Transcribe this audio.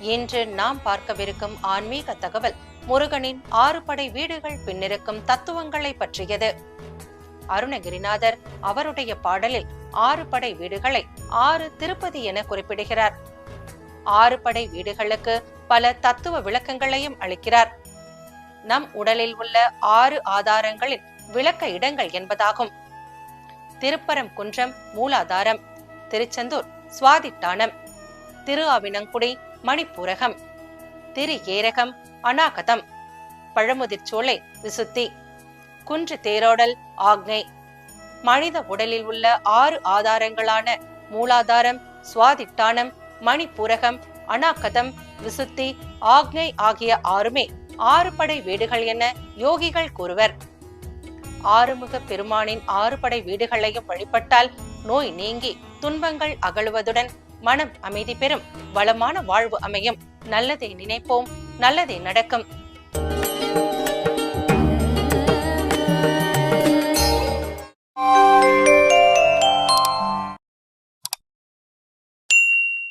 இன்று நாம் பார்க்கவிருக்கும் ஆன்மீக தகவல் முருகனின் ஆறு படை வீடுகள் பின்னிருக்கும் தத்துவங்களை பற்றியது. அருணகிரிநாதர் அவருடைய பாடலில் ஆறு படை வீடுகளை ஆறு திருப்பதி என குறிப்பிடுகிறார். ஆறு படை வீடுகளுக்கு பல தத்துவ விளக்கங்களையும் அளிக்கிறார். நம் உடலில் உள்ள ஆறு ஆதாரங்களின் விளக்க இடங்கள் என்பதாகும். திருப்பரம் குன்றம் மூலாதாரம் திருச்செந்தூர் சுவாதிட்டானம் திரு ஆவினங்குடி மணிப்பூரகம். திரு ஏரகம் அநாகதம் பழமுதிர்ச்சோலை விசுத்தி. குன்று தேரோடல் ஆக்ஞை. மனித உடலில் உள்ள ஆறு ஆதாரங்களான மூலாதாரம் சுவாதிட்டானம் மணிப்பூரகம் அநாகதம் விசுத்தி ஆக்ஞை ஆகிய ஆறுமே ஆறு படை வீடுகள் என யோகிகள் கூறுவர். ஆறுமுக பெருமானின் ஆறு படை வீடுகளையும் வழிபட்டால் நோய் நீங்கி துன்பங்கள் அகழுவதுடன் மனம் அமைதி பெறும். வளமான வாழ்வு அமையும். நல்லதை நினைப்போம். நல்லதே நடக்கும்.